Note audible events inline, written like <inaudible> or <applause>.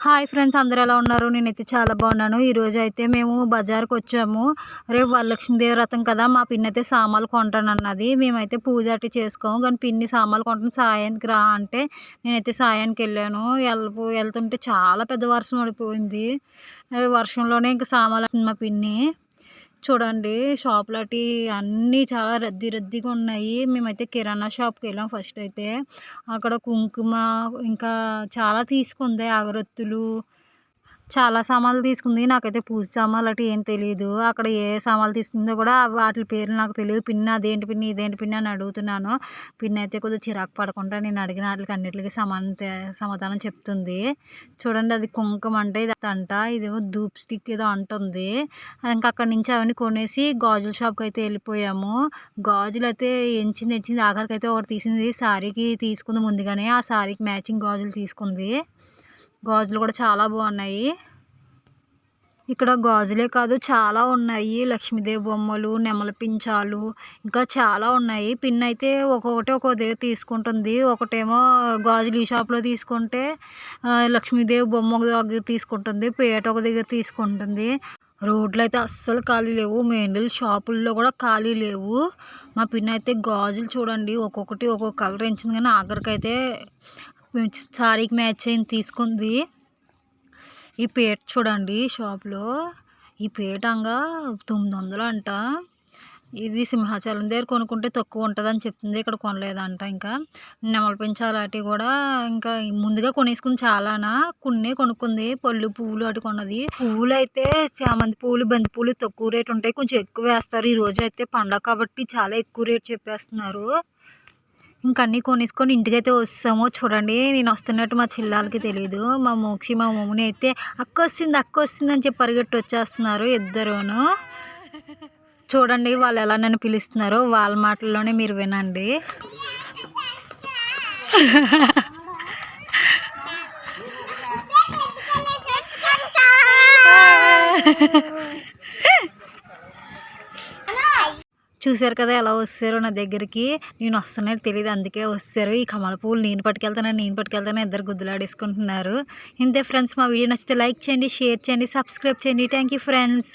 Hi friends అందరూ ఎలా ఉన్నారు? నేనైతే చాలా బాగున్నాను. ఈరోజు అయితే మేము బజార్కి వచ్చాము. రేపు వరలక్ష్మీదేవి వ్రతం కదా మా పిన్ని అయితే సామాన్లు కొంటాను అన్నది. మేమైతే పూజ అటు చేసుకోము కానీ పిన్ని సామాన్లు కొంటాను సాయానికి రా అంటే నేనైతే సాయానికి వెళ్ళాను. వెళ్ళ వెళ్తుంటే చాలా పెద్ద వర్షం పడిపోయింది. వర్షంలోనే ఇంకా సామాన్లు మా పిన్ని చూడండి షాపులు అటు అన్నీ చాలా రద్దీ రద్దీగా ఉన్నాయి. మేమైతే కిరాణా షాప్కి వెళ్ళాం ఫస్ట్ అయితే. అక్కడ కుంకుమ ఇంకా చాలా తీసుకుంది అగరొత్తులు చాలా సామాన్లు తీసుకుంది. నాకైతే పూజ సామాన్లు అటు ఏం తెలియదు అక్కడ ఏ సామాన్లు తీసుకుందో కూడా వాటి పేర్లు నాకు తెలియదు పిన్ అదేంటి పిన్ని ఇదేంటి పిన్ని అని అడుగుతున్నాను. పిన్ని అయితే కొద్దిగా చిరాకు పడకుండా నేను అడిగిన వాటికి అన్నిటికీ సమాన సమాధానం చెప్తుంది. చూడండి అది కుంకుమ అంటే ఇది అంట. ఇదేమో ధూప్ స్టిక్ ఏదో అంటుంది. ఇంకా అక్కడి నుంచి అవన్నీ కొనేసి గాజుల షాప్కి అయితే వెళ్ళిపోయాము. గాజులు అయితే ఎంచింది ఎంచింది. ఆఖరికి అయితే ఒకటి తీసింది. శారీకి తీసుకుంది ముందుగానే. ఆ శారీకి మ్యాచింగ్ గాజులు తీసుకుంది. గాజులు కూడా చాలా బాగున్నాయి. ఇక్కడ గాజులే కాదు చాలా ఉన్నాయి. లక్ష్మీదేవి బొమ్మలు నెమల పించాలు ఇంకా చాలా ఉన్నాయి. పిన్ అయితే ఒక్కొక్కటి ఒక్కో దగ్గర తీసుకుంటుంది. ఒకటేమో గాజులు ఈ షాప్లో తీసుకుంటే లక్ష్మీదేవి బొమ్మ ఒక దగ్గర తీసుకుంటుంది పేట ఒక దగ్గర తీసుకుంటుంది. రోడ్లు అయితే అస్సలు ఖాళీ లేవు. మెయిన్లు షాపుల్లో కూడా ఖాళీ లేవు. మా పిన్ అయితే గాజులు చూడండి ఒక్కొక్కటి ఒక్కొక్క కలర్ ఎంచింది. కానీ ఆఖరికి అయితే సారీకి మ్యాచ్ అయింది తీసుకుంది. ఈ పేట చూడండి షాప్లో. ఈ పేట అంగా తొమ్మిది వందలు అంట. ఇది సింహాచలం దగ్గర కొనుక్కుంటే తక్కువ ఉంటుందని చెప్తుంది. ఇక్కడ కొనలేదంట ఇంకా. నెమల అటు కూడా ఇంకా ముందుగా కొనేసుకుంది చాలానా. కొన్ని కొనుక్కుంది. పళ్ళు పువ్వులు అటు కొన్నది. పువ్వులు అయితే చామంతి పువ్వులు బంతి పువ్వులు తక్కువ రేటు ఉంటాయి. కొంచెం ఎక్కువ వేస్తారు. ఈ రోజు అయితే పండగ కాబట్టి చాలా ఎక్కువ రేటు చెప్పేస్తున్నారు. ఇంక అన్నీ కొనేసుకొని ఇంటికైతే వస్తాము. చూడండి నేను వస్తున్నట్టు మా చిల్లాలకి తెలియదు మా మోక్షి మా మమ్మని అయితే అక్క వస్తుంది అక్క వస్తుంది అని చెప్పి పరిగెట్టి వచ్చేస్తున్నారు ఇద్దరును. చూడండి వాళ్ళు ఎలా నన్ను పిలుస్తున్నారో వాళ్ళ మాటల్లోనే మీరు వినండి. <laughs> <laughs> <laughs> చూశారు కదా ఎలా వస్తారో నా దగ్గరికి. నేను వస్తున్నట్టు తెలియదు అందుకే వస్తారు. ఈ కమల పువ్వులు నేను పట్టుకెళ్తాను నేను పట్టుకెళ్తాను ఇద్దరు గుద్దులాడేసుకుంటున్నారు. ఇంతే ఫ్రెండ్స్ మా వీడియో నచ్చితే లైక్ చేయండి షేర్ చేయండి సబ్స్క్రైబ్ చేయండి. Thank friends